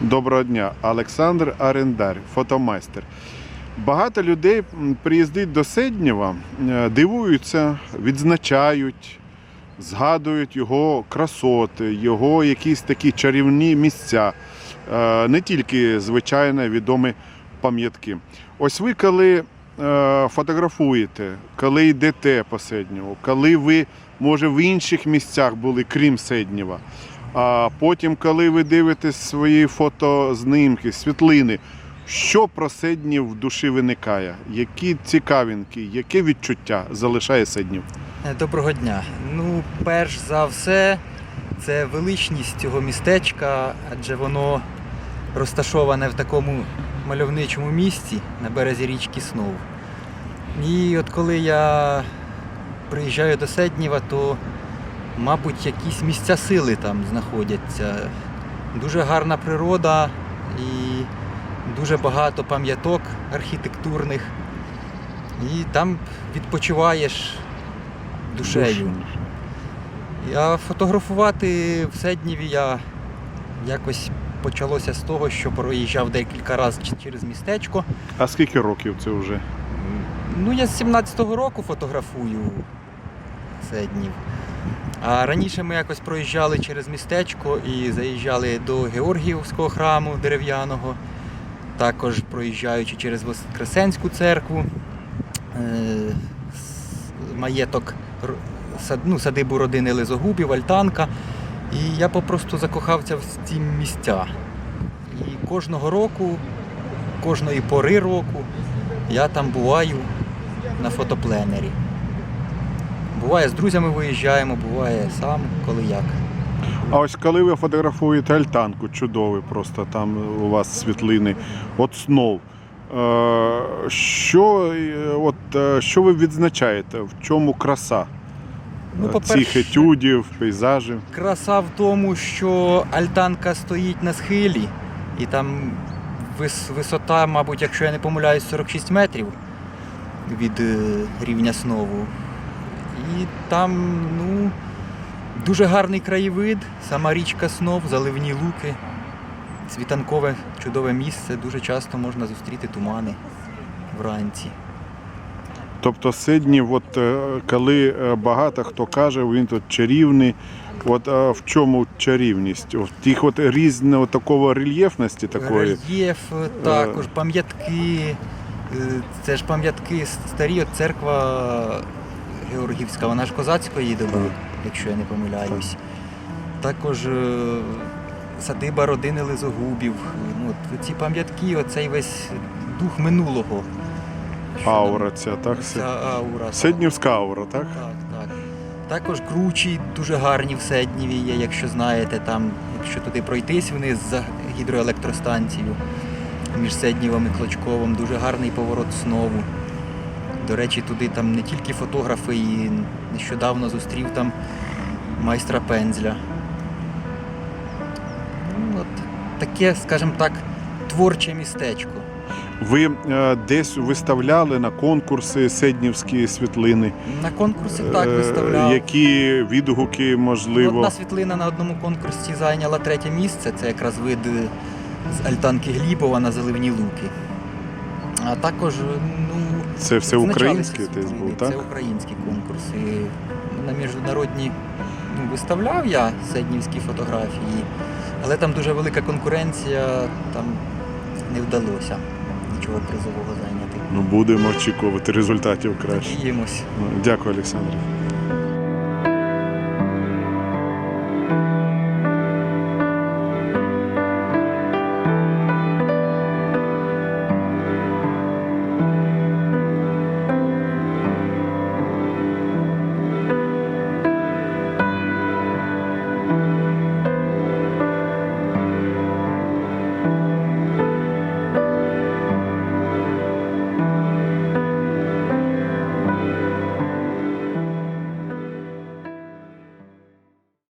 Доброго дня, Олександр Арендар, фотомайстер. Багато людей приїздить до Седнєва, е, дивуються, відзначають, згадують його красоти, його якісь такі чарівні місця, Е, не тільки звичайно відомі пам'ятки. Ось ви коли е, фотографуєте, коли йдете по Седнєву, коли ви, може, в інших місцях були, крім Седнєва, а потім, коли ви дивитесь свої фотознімки, світлини, що про Седнів в душі виникає? Які цікавинки, яке відчуття залишає Седнів? Е, Доброго дня. Ну, перш за все, це величність цього містечка, адже воно розташоване в такому мальовничому місці на березі річки Снов. І от коли я приїжджаю до Седніва, то, мабуть, якісь місця сили там знаходяться. Дуже гарна природа і дуже багато пам'яток архітектурних. І там відпочиваєш душею. Я фотографувати в Седніві я якось почалося з того, що проїжджав декілька разів через містечко. А скільки років це вже? Ну, я з 17-го року фотографую Седнів. А раніше ми якось проїжджали через містечко і заїжджали до Георгіївського храму дерев'яного, також проїжджаючи через Воскресенську церкву, е, маєток ну, садибу родини Лизогубів, Альтанка. І я попросту закохався в ці місця. І кожного року, кожної пори року я там буваю на фотопленері. Буває з друзями виїжджаємо, буває сам, коли як. А ось коли ви фотографуєте альтанку, чудовий просто там у вас світлини, от знов. Е, що, е, от, е, що ви відзначаєте? В чому краса Ну, цих етюдів, пейзажів? Краса в тому, що альтанка стоїть на схилі, і там вис- висота, мабуть, якщо я не помиляюсь, 46 метрів від рівня снову. І там ну, дуже гарний краєвид, сама річка Снов, заливні луки, світанкове чудове місце. Дуже часто можна зустріти тумани вранці. Тобто Сиднів, от е, коли е, багато хто каже, він тут чарівний. От е, в чому чарівність? В тих от різного такого рельєфності такої. Рельєф, е, також пам'ятки. Це ж пам'ятки старі, от церква Георгівська, вона ж козацької доби, якщо я не помиляюсь. Також е, садиба родини Лизогубів. Ну, от ці пам'ятки, оцей весь дух минулого. Аура ця, так? Ця аура. Сиднівська аура, так? Так, так. Також кручі дуже гарні в Седніві є, якщо знаєте, там, якщо туди пройтись вниз за гідроелектростанцію між Седнівом і Клочковом, дуже гарний поворот знову. До речі, туди там не тільки фотографи, і нещодавно зустрів там майстра пензля. Ну, от таке, скажімо так, творче містечко. Ви е, десь виставляли на конкурси Седнівські світлини. На конкурси так Е, виставляв. Які відгуки, можливо. Одна світлина на одному конкурсі зайняла третє місце. Це якраз вид з альтанки Глібова на заливні луки. А також, ну, Це все українське десь був, так? Це українські конкурси. На міжнародні ну, виставляв я седнівські фотографії, але там дуже велика конкуренція, там не вдалося нічого призового зайняти. Ну, будемо очікувати результатів краще. Надіємось. Дякую, Олександр.